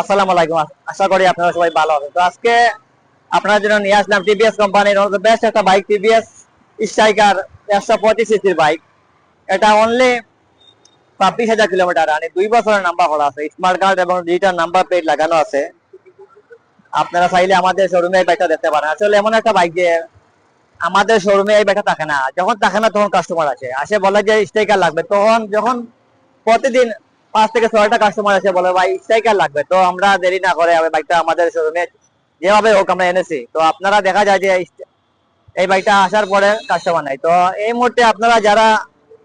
আসসালামু আলাইকুম। আশা করি আপনারা সবাই ভালো আছেন। তো আজকে আপনার জন্য নিয়ে আসলাম টিভিএস কোম্পানির বেস্ট একটা বাইক টিভিএস স্ট্রাইকার একশো পঁচিশ সিসির বাইক এটা অনলি ছাব্বিশ হাজার কিলোমিটার মানে দুই বছরের নাম্বার করা আছে। স্মার্ট কার্ড এবং ডিজিটাল নাম্বার প্লেট লাগানো আছে। আপনারা চাইলে আমাদের শোরুমে এই বাইকটা দেখতে পারেন। আসলে এমন একটা বাইক যে আমাদের শোরুমে এই বাইকটা থাকে না। যখন থাকে না, তখন কাস্টমার আসে। আসে বলে যে স্ট্রাইকার লাগবে। তখন যখন প্রতিদিন পাঁচ থেকে ছয়টা কাস্টমার আসে বলে ভাই স্ট্রাইকার লাগবে। তো আমরা দেরি না করে বাইকটা আমাদের শোরুমে যেভাবে হোক আমরা এনেছি। তো আপনারা দেখা যায় যে এই বাইকটা আসার পরে কাস্টমার নাই। তো এই মুহূর্তে আপনারা যারা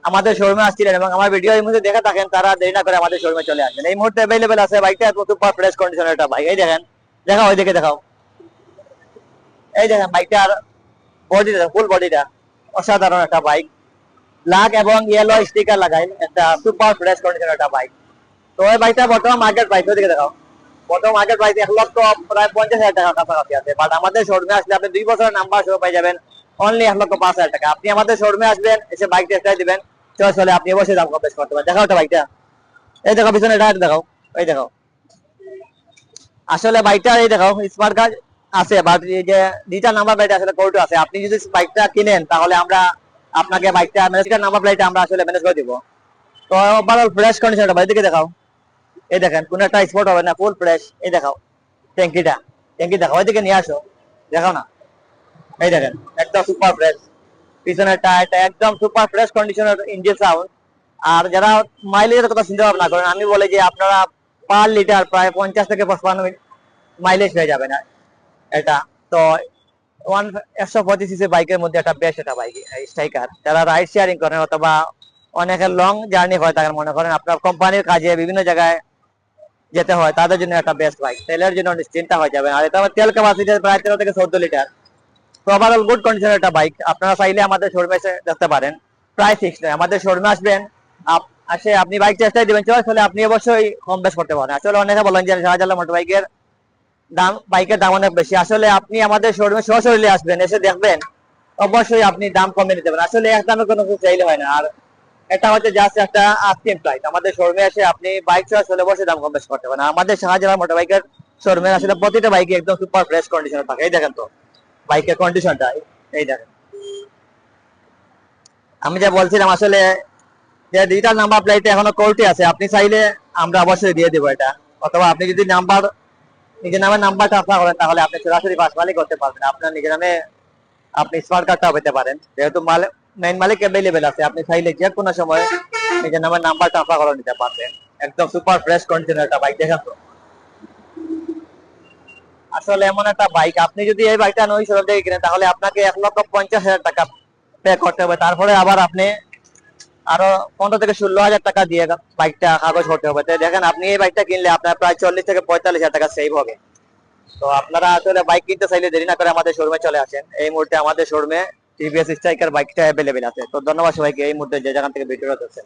আমাদের শোরুমে আসছিলেন এবং আমার ভিডিও এই মুহূর্তে দেখে থাকেন, তারা দেরি না করে আমাদের শোরুমে চলে আসবেন। এই মুহূর্তে অ্যাভেলেবেল আছে বাইকটা সুপার ফ্রেশ কন্ডিশনের একটা বাইক এই দেখেন, দেখাও ওইদিকে দেখাও। এই দেখেন বাইকটার বডিটা ফুল বডিটা অসাধারণ একটা বাইক ব্ল্যাক এবং ইয়েলো স্টিকার লাগাই। একটা সুপার ফ্রেশ কন্ডিশনের একটা বাইক তো এই বাইকটা বর্তমান মার্কেট প্রাইস ওইদিকে দেখাও। বর্তমান মার্কেট প্রাইস এক লক্ষ প্রায় পঞ্চাশ হাজার টাকা কাছাকাছি আছে। বাট আমাদের শোরুমে আসলে আপনি দুই বছরের নাম্বার সহ পেয়ে যাবেন অনলি এক লক্ষ পাঁচ হাজার টাকা। আপনি আমাদের শোরুমে আসবেন, এসে বাইক টেস্টাই দিবেন চয়েস হলে আপনি অবশ্যই দাম কম বেশ করতে পারেন। দেখাও তো বাইকটা এই দেখো, পিছনে এটা দেখাও। এই দেখো। আসলে বাইকটা এই দেখো স্মার্ট কার্ড আছে বাট যে ডিজিটাল নাম্বার প্লেট আসলে কোর্ট আছে। আপনি যদি বাইকটা কিনেন, তাহলে আমরা আপনাকে বাইকটা ম্যানেজার নাম্বার প্লেট আমরা আসলে ম্যানেজ করে দিব। তো ওভারঅল ফ্রেশ কন্ডিশনটা বাইক দিকে দেখাও। এই দেখেন, কোন একটা স্পট হবে না ফুল ফ্রেশ এই দেখাও, ট্যাঙ্কিটা। ট্যাঙ্কি দেখাও ওইদিকে নিয়ে আসো। দেখাও না? এই দেখেন, একদম সুপার ফ্রেশ পিছনের টায়ারটা একদম সুপার ফ্রেশ কন্ডিশনের ইঞ্জিন সাউন্ড আর যারা মাইলেজের কথা চিন্তা ভাবনা করেন, আমি বলি যে আপনারা পার লিটার প্রায় পঞ্চাশ থেকে পঁচপান্ন মাইলেজ হয়ে যাবে না। এটা, তো ওয়ান একশো পঁচিশ সিসি বাইকের মধ্যে একটা বেস্ট একটা বাইক স্ট্রাইকার যারা রাইড শেয়ারিং করেন অথবা লং জার্নি হয় মনে করেন আপনার কোম্পানির কাজে বিভিন্ন জায়গায় যেতে হয়, তাদের জন্য একটা বেস্ট বাইক তেলের জন্য চিন্তা হয়ে যাবে। আর এটা তেল ক্যাপাসিটি প্রায় তেরো থেকে চোদ্দ লিটার ওভারঅল গুড কন্ডিশনের একটা বাইক আপনারা চাইলে আমাদের শোরুমে এসে দেখতে পারেন। প্রায় নয়। আমাদের শোরুমে আসবেন আসে আপনি বাইক টেস্টাই দিবেন। হলে আপনি অবশ্যই কম বেশ করতে পারেন। আসলে অনেকে বলেন যে শাহজালাল মোটর বাইকের দাম, বাইকের দাম অনেক বেশি। আসলে আপনি আমাদের শোরুমে সরাসরি আসবেন, এসে দেখবেন অবশ্যই আপনি দাম কমে নিতে পারেন। আসলে এক দামে কোনো কিছু চাইলে হয় না। আর এটা হচ্ছে জাস্ট একটা আস্কিং প্রাইস আমাদের শোরুমে এসে আপনি বাইক চয়েস হলে অবশ্যই দাম কম বেশি করতে পারেন। আমাদের শাহজালাল মোটর বাইকের শোরুমে আসলে প্রতিটা বাইকে একদম সুপার ফ্রেশ কন্ডিশনে থাকে। এই দেখেন তো বাইকের কন্ডিশনটা এই দেখেন। আমি যা বলছিলাম, আসলে যে ডিজিটাল নাম্বার প্লেটে এখনও কোর্টে আছে, আপনি চাইলে আমরা অবশ্যই দিয়ে দেবো এটা। অথবা আপনি যদি নাম্বার নিজের নামে নাম্বার ট্রান্সফার করেন, তাহলে আপনি সরাসরি পাস মালিক করতে পারবেন। আপনার নিজের নামে আপনি স্মার্ট কার্ডটাও পেতে পারেন। যেহেতু মেইন মালিক অ্যাভেলেবেল আছে, আপনি চাইলে যে কোনো সময় নিজের নামে নাম্বার ট্রান্সফার করে নিতে পারবেন। একদম সুপার ফ্রেশ কন্ডিশনের একটা বাইক দেখেন তো। আসলে এমন একটা বাইক আপনি যদি এই বাইকটা নই শোরুম থেকে কিনেন, তাহলে আপনাকে এক লক্ষ পঞ্চাশ হাজার টাকা পে করতে হবে। তারপরে আবার আপনি আরও পনেরো থেকে ষোলো হাজার টাকা দিয়ে বাইকটা কাগজ করতে হবে। তো দেখেন, আপনি এই বাইকটা কিনলে আপনার প্রায় চল্লিশ থেকে পঁয়তাল্লিশ হাজার টাকা সেভ হবে। তো আপনারা আসলে বাইক কিনতে চাইলে দেরি না করে আমাদের শোরুমে চলে আসেন। এই মুহূর্তে আমাদের শোরুমে টিভিএস স্ট্রাইকার বাইকটা অ্যাভেলেবেল আছে। তো ধন্যবাদ সবাইকে, এই মুহূর্তে যে জায়গা থেকে ভিডিওটা দেখছেন।